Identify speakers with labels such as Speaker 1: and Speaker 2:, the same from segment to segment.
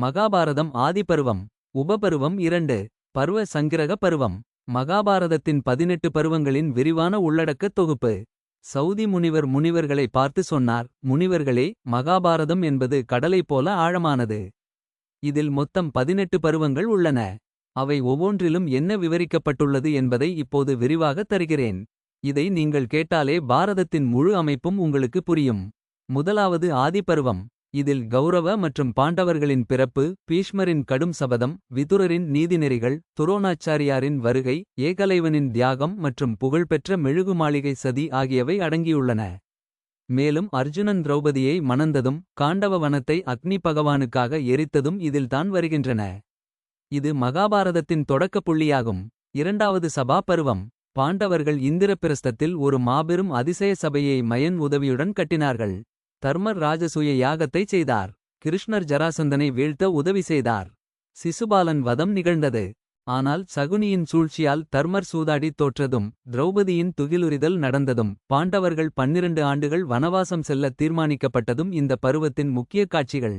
Speaker 1: மகாபாரதம் ஆதிபருவம் உபபருவம் இரண்டு பருவ சங்கிரக பருவம். மகாபாரதத்தின் பதினெட்டு பருவங்களின் விரிவான உள்ளடக்கத் தொகுப்பு. சௌதி முனிவர் முனிவர்களை பார்த்து சொன்னார் முனிவர்களே மகாபாரதம் என்பது கடலைப் போல ஆழமானது. இதில் மொத்தம் பதினெட்டு பருவங்கள் உள்ளன. அவை ஒவ்வொன்றிலும் என்ன விவரிக்கப்பட்டுள்ளது என்பதை இப்போது விரிவாகத் தருகிறேன். இதை நீங்கள் கேட்டாலே பாரதத்தின் முழு அமைப்பும் உங்களுக்கு புரியும். முதலாவது ஆதிபருவம் இதில் கௌரவ மற்றும் பாண்டவர்களின் பிறப்பு பீஷ்மரின் கடும் சபதம் விதுரரின் நீதிநெறிகள் துரோணாச்சாரியாரின் வருகை ஏகலைவனின் தியாகம் மற்றும் புகழ்பெற்ற மெழுகு மாளிகை சதி ஆகியவை அடங்கியுள்ளன. மேலும் அர்ஜுனன் திரௌபதியை மணந்ததும் காண்டவ வனத்தை அக்னி பகவானுக்காக எரித்ததும் இதில்தான் வருகின்றன. இது மகாபாரதத்தின் தொடக்க புள்ளியாகும். இரண்டாவது சபா பருவம். பாண்டவர்கள் இந்திரபிரஸ்தத்தில் ஒரு மாபெரும் அதிசய சபையை மயன் உதவியுடன் கட்டினார்கள். தர்மர் ராஜசூய யாகத்தைச் செய்தார். கிருஷ்ணர் ஜராசந்தனை வீழ்த்த உதவி செய்தார். சிசுபாலன் வதம் நிகழ்ந்தது. ஆனால் சகுனியின் சூழ்ச்சியால் தர்மர் சூதாடி தோற்றதும் திரௌபதியின் துகிலுரிதல் நடந்ததும் பாண்டவர்கள் பன்னிரண்டு ஆண்டுகள் வனவாசம் செல்ல தீர்மானிக்கப்பட்டதும் இந்த பருவத்தின் முக்கிய காட்சிகள்.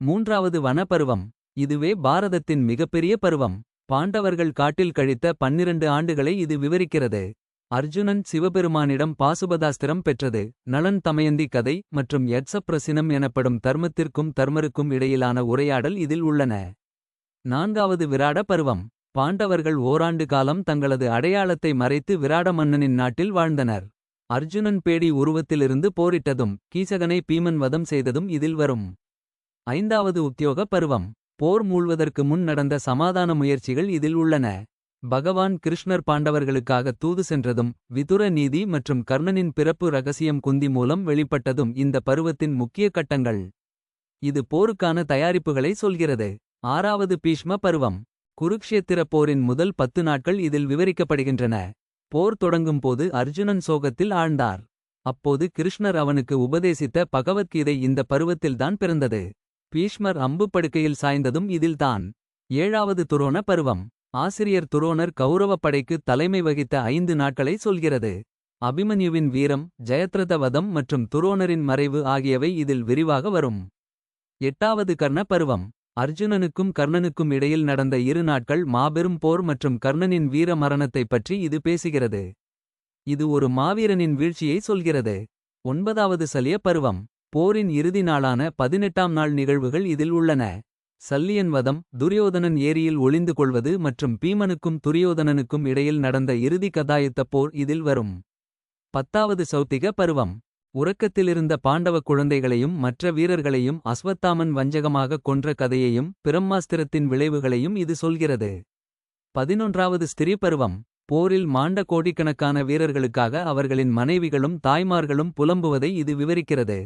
Speaker 1: மூன்றாவது வனப்பருவம். இதுவே பாரதத்தின் மிகப்பெரிய பருவம். பாண்டவர்கள் காட்டில் கழித்த பன்னிரண்டு ஆண்டுகளை இது விவரிக்கிறது. அர்ஜுனன் சிவபெருமானிடம் பாசுபதாஸ்திரம் பெற்றது. நலன் தமயந்தி கதை மற்றும் யட்சப்பிரசினம் எனப்படும் தர்மத்திற்கும் தர்மருக்கும் இடையிலான உரையாடல் இதில் உள்ளன. நான்காவது விராட பருவம். பாண்டவர்கள் ஓராண்டு காலம் தங்களது அடையாளத்தை மறைத்து விராட மன்னனின் நாட்டில் வாழ்ந்தனர். அர்ஜுனன் பேடி உருவத்திலிருந்து போரிட்டதும் கீசகனை பீமன் வதம் செய்ததும் இதில் வரும். ஐந்தாவது உத்தியோக பருவம். போர் மூழ்வதற்கு முன் நடந்த சமாதான முயற்சிகள் இதில் உள்ளன. பகவான் கிருஷ்ணர் பாண்டவர்களுக்காக தூது சென்றதும் விதுர நீதி மற்றும் கர்ணனின் பிறப்பு ரகசியம் குந்தி மூலம் வெளிப்பட்டதும் இந்த பருவத்தின் முக்கிய கட்டங்கள். இது போருக்கான தயாரிப்புகளை சொல்கிறது. ஆறாவது பீஷ்ம பருவம். குருக்ஷேத்திர போரின் முதல் பத்து நாட்கள் இதில் விவரிக்கப்படுகின்றன. போர் தொடங்கும் போது அர்ஜுனன் சோகத்தில் ஆழ்ந்தார். அப்போது கிருஷ்ணர் அவனுக்கு உபதேசித்த பகவத்கீதை இந்த பருவத்தில்தான் பிறந்தது. பீஷ்மர் அம்பு படுக்கையில் சாய்ந்ததும் இதில்தான். ஏழாவது துரோண பருவம். ஆசிரியர் துரோணர் கௌரவப்படைக்கு தலைமை வகித்த ஐந்து நாட்களை சொல்கிறது. அபிமன்யுவின் வீரம் ஜெயத்ரத வதம் மற்றும் துரோணரின் மறைவு ஆகியவை இதில் விரிவாக வரும். எட்டாவது கர்ண பருவம் அர்ஜுனனுக்கும் கர்ணனுக்கும் இடையில் நடந்த இரு நாட்கள் மாபெரும் போர் மற்றும் கர்ணனின் வீர மரணத்தைப் பற்றி இது பேசுகிறது. இது ஒரு மாவீரனின் வீழ்ச்சியை சொல்கிறது. ஒன்பதாவது சலிய பருவம் போரின் இறுதி நாளான பதினெட்டாம் நாள் நிகழ்வுகள் இதில் உள்ளன. சல்லியன் வதம் துரியோதனன் ஏரியில் ஒளிந்து கொள்வது மற்றும் பீமனுக்கும் துரியோதனனுக்கும் இடையில் நடந்த இறுதி கதாயுத்த போர் இதில் வரும். பத்தாவது சௌத்திக பருவம். உறக்கத்திலிருந்த பாண்டவ குழந்தைகளையும் மற்ற வீரர்களையும் அஸ்வத்தாமன் வஞ்சகமாக கொன்ற கதையையும் பிரம்மாஸ்திரத்தின் விளைவுகளையும் இது சொல்கிறது. பதினொன்றாவது ஸ்திரீ பருவம். போரில் மாண்ட கோடிக்கணக்கான வீரர்களுக்காக அவர்களின் மனைவிகளும் தாய்மார்களும் புலம்புவதை இது விவரிக்கிறது.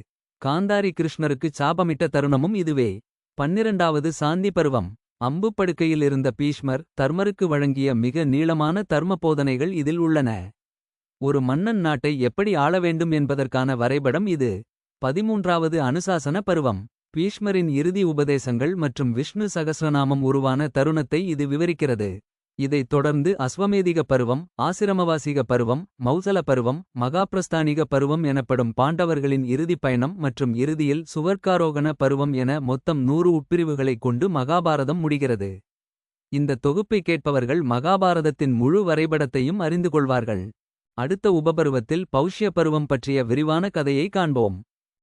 Speaker 1: காந்தாரி கிருஷ்ணருக்கு சாபமிட்ட தருணமும் இதுவே. பன்னிரண்டாவது சாந்தி பருவம். அம்பு படுக்கையில் இருந்த பீஷ்மர் தர்மருக்கு வழங்கிய மிக நீளமான தர்ம போதனைகள் இதில் உள்ளன. ஒரு மன்னன் நாட்டை எப்படி ஆள வேண்டும் என்பதற்கான வரைபடம் இது. பதிமூன்றாவது அனுசாசன பருவம். பீஷ்மரின் இறுதி உபதேசங்கள் மற்றும் விஷ்ணு சகஸ்ரநாமம் உருவான தருணத்தை இது விவரிக்கிறது. இதைத் தொடர்ந்து அஸ்வமேதிக பருவம் ஆசிரமவாசிக பருவம் மௌசல பருவம் மகாபிரஸ்தானிக பருவம் எனப்படும் பாண்டவர்களின் இறுதிப் பயணம் மற்றும் இறுதியில் சுவர்க்காரோகண பருவம் என மொத்தம் நூறு உட்பிரிவுகளைக் கொண்டு மகாபாரதம் முடிகிறது. இந்த தொகுப்பை கேட்பவர்கள் மகாபாரதத்தின் முழு வரைபடத்தையும் அறிந்து கொள்வார்கள். அடுத்த உபபருவத்தில் பௌஷ்ய பருவம் பற்றிய விரிவான கதையை காண்போம்.